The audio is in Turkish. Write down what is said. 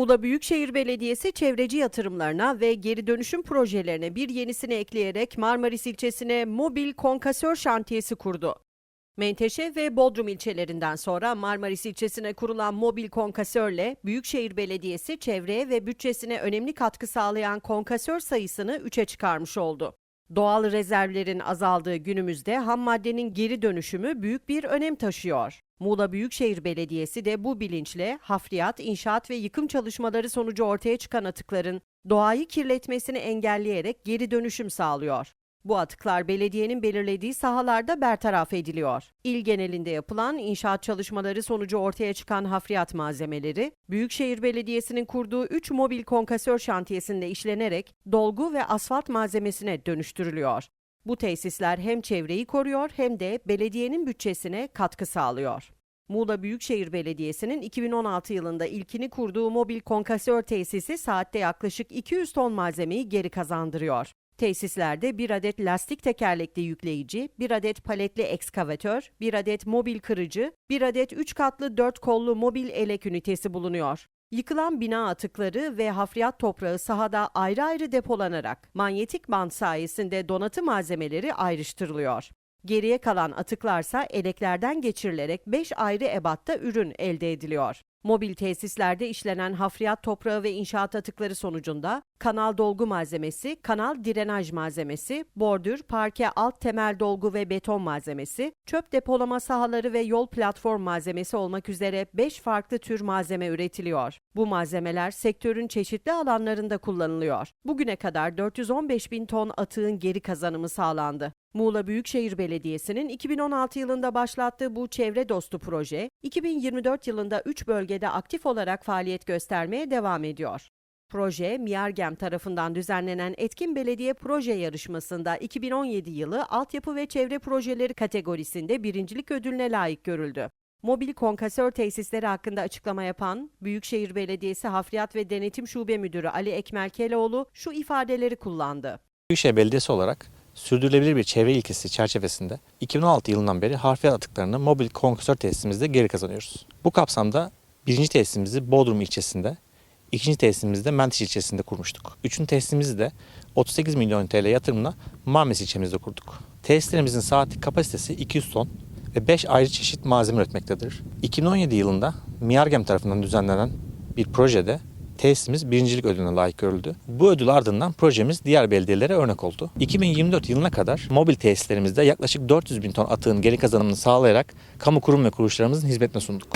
Muğla Büyükşehir Belediyesi çevreci yatırımlarına ve geri dönüşüm projelerine bir yenisini ekleyerek Marmaris ilçesine mobil konkasör şantiyesi kurdu. Menteşe ve Bodrum ilçelerinden sonra Marmaris ilçesine kurulan mobil konkasörle Büyükşehir Belediyesi çevreye ve bütçesine önemli katkı sağlayan konkasör sayısını 3'e çıkarmış oldu. Doğal rezervlerin azaldığı günümüzde ham maddenin geri dönüşümü büyük bir önem taşıyor. Muğla Büyükşehir Belediyesi de bu bilinçle hafriyat, inşaat ve yıkım çalışmaları sonucu ortaya çıkan atıkların doğayı kirletmesini engelleyerek geri dönüşüm sağlıyor. Bu atıklar belediyenin belirlediği sahalarda bertaraf ediliyor. İl genelinde yapılan inşaat çalışmaları sonucu ortaya çıkan hafriyat malzemeleri, Büyükşehir Belediyesi'nin kurduğu 3 mobil konkasör şantiyesinde işlenerek dolgu ve asfalt malzemesine dönüştürülüyor. Bu tesisler hem çevreyi koruyor hem de belediyenin bütçesine katkı sağlıyor. Muğla Büyükşehir Belediyesi'nin 2016 yılında ilkini kurduğu mobil konkasör tesisi saatte yaklaşık 200 ton malzemeyi geri kazandırıyor. Tesislerde bir adet lastik tekerlekli yükleyici, bir adet paletli ekskavatör, bir adet mobil kırıcı, bir adet 3 katlı 4 kollu mobil elek ünitesi bulunuyor. Yıkılan bina atıkları ve hafriyat toprağı sahada ayrı ayrı depolanarak manyetik bant sayesinde donatı malzemeleri ayrıştırılıyor. Geriye kalan atıklarsa eleklerden geçirilerek 5 ayrı ebatta ürün elde ediliyor. Mobil tesislerde işlenen hafriyat toprağı ve inşaat atıkları sonucunda kanal dolgu malzemesi, kanal direnaj malzemesi, bordür, parke alt temel dolgu ve beton malzemesi, çöp depolama sahaları ve yol platform malzemesi olmak üzere 5 farklı tür malzeme üretiliyor. Bu malzemeler sektörün çeşitli alanlarında kullanılıyor. Bugüne kadar 415 bin ton atığın geri kazanımı sağlandı. Muğla Büyükşehir Belediyesi'nin 2016 yılında başlattığı bu çevre dostu proje, 2024 yılında 3 bölgede aktif olarak faaliyet göstermeye devam ediyor. Proje, Miyargem tarafından düzenlenen Etkin Belediye Proje Yarışması'nda 2017 yılı Altyapı ve Çevre Projeleri kategorisinde birincilik ödülüne layık görüldü. Mobil konkasör tesisleri hakkında açıklama yapan Büyükşehir Belediyesi Hafriyat ve Denetim Şube Müdürü Ali Ekmel Keloğlu şu ifadeleri kullandı. Büyükşehir Belediyesi olarak sürdürülebilir bir çevre ilkesi çerçevesinde 2016 yılından beri harfiyat atıklarını mobil konkasör tesisimizde geri kazanıyoruz. Bu kapsamda birinci tesisimizi Bodrum ilçesinde, ikinci tesisimizi de Menteşe ilçesinde kurmuştuk. Üçüncü tesisimizi de 38 milyon TL yatırımla Marmaris ilçemizde kurduk. Tesislerimizin saatlik kapasitesi 200 ton ve 5 ayrı çeşit malzeme üretmektedir. 2017 yılında Miyargem tarafından düzenlenen bir projede tesisimiz birincilik ödülüne layık görüldü. Bu ödül ardından projemiz diğer belediyelere örnek oldu. 2024 yılına kadar mobil tesislerimizde yaklaşık 400 bin ton atığın geri kazanımını sağlayarak kamu kurum ve kuruluşlarımızın hizmetine sunduk.